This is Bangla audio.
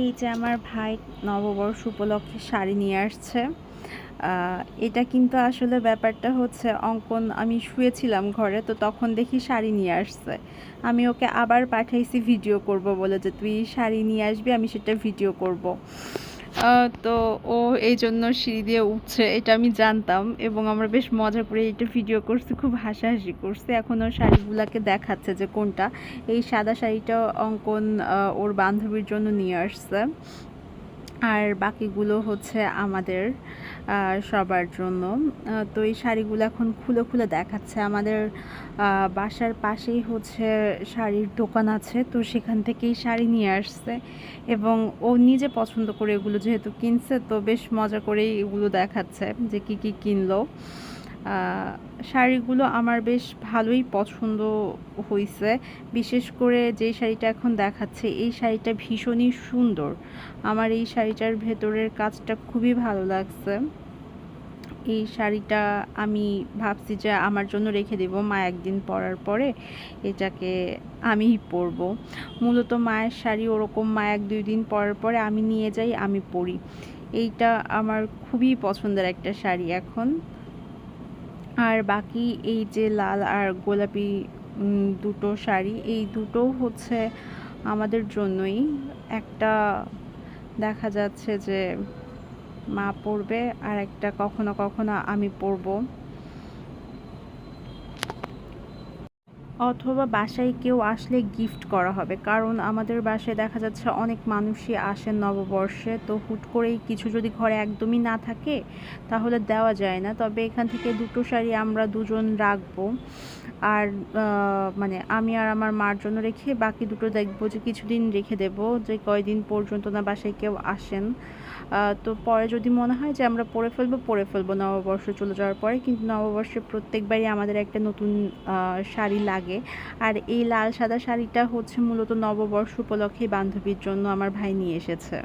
এই যে আমার ভাই নববর্ষ উপলক্ষে শাড়ি নিয়ে আসছে এটা কিন্তু আসলে ব্যাপারটা হচ্ছে অঙ্কন, আমি শুয়েছিলাম ঘরে, তো তখন দেখি শাড়ি নিয়ে আসছে। আমি ওকে আবার পাঠাইছি, ভিডিও করব বলে যে, তুই শাড়ি নিয়ে আসবি, আমি সেটা ভিডিও করব। তো ও এই জন্য সিঁড়ি দিয়ে উঠছে, এটা আমি জানতাম এবং আমরা বেশ মজা করে এটা ভিডিও করছি, খুব হাসাহাসি করছে। এখন ওর শাড়িগুলোকে দেখাচ্ছে যে কোনটা। এই সাদা শাড়িটা অঙ্কন ওর বান্ধবীর জন্য নিয়ে আসছে। আর বাকিগুলো হচ্ছে আমাদের। সবার জন্য। তো এই শাড়িগুলো এখন খুলে খুলে দেখাচ্ছে। আমাদের বাসার পাশেই হচ্ছে শাড়ির দোকান আছে, তো সেখান থেকেই শাড়ি নিয়ে আসছে এবং ও নিজে পছন্দ করে এগুলো যেহেতু কিনছে, তো বেশ মজা করেই এগুলো দেখাচ্ছে যে কি কি কিনলো। শাড়িগুলো আমার বেশ ভালোই পছন্দ হয়েছে বিশেষ করে যে শাড়িটা এখন দেখাচ্ছে, এই শাড়িটা ভীষণই সুন্দর। আমার এই শাড়িটার ভেতরের কাজটা খুবই ভালো লাগছে। এই শাড়িটা আমি ভাবছি যে আমার জন্য রেখে দেব, মা একদিন পরার পরে এটাকে আমিই পরবো। মূলত মায়ের শাড়ি ওরকম, মা এক দুই দিন পরার পরে আমি নিয়ে যাই, আমি পরি। এইটা আমার খুবই পছন্দের একটা শাড়ি এখন। আর বাকি এই যে লাল আর গোলাপি দুটো শাড়ি, এই দুটো হচ্ছে আমাদের জন্যই। একটা দেখা যাচ্ছে যে মা পরবে আর একটা কখনো কখনো আমি পরবো। অথবা বাসায় কেউ আসলে গিফট করা হবে। কারণ আমাদের বাসায় দেখা যাচ্ছে অনেক মানুষই আসেন নববর্ষে, তো হুট করেই কিছু যদি ঘরে একদমই না থাকে, তাহলে দেওয়া যায় না। তবে এখান থেকে দুটো শাড়ি আমরা দুজন রাখব। আর মানে আমি আর আমার মার জন্য রেখে বাকি দুটো দেখব যে কিছুদিন রেখে দেব, যে কয়দিন পর্যন্ত না বাসায় কেউ আসেন। তো পরে যদি মনে হয় যে আমরা পরে ফেলব পরে ফেলব নববর্ষ চলে যাওয়ার পরে। কিন্তু নববর্ষে প্রত্যেকবারই আমাদের একটা নতুন শাড়ি লাগে। আর এই লাল সাদা শাড়িটা হচ্ছে মূলত নববর্ষ উপলক্ষে বান্ধবীর জন্য আমার ভাই নিয়ে এসেছে।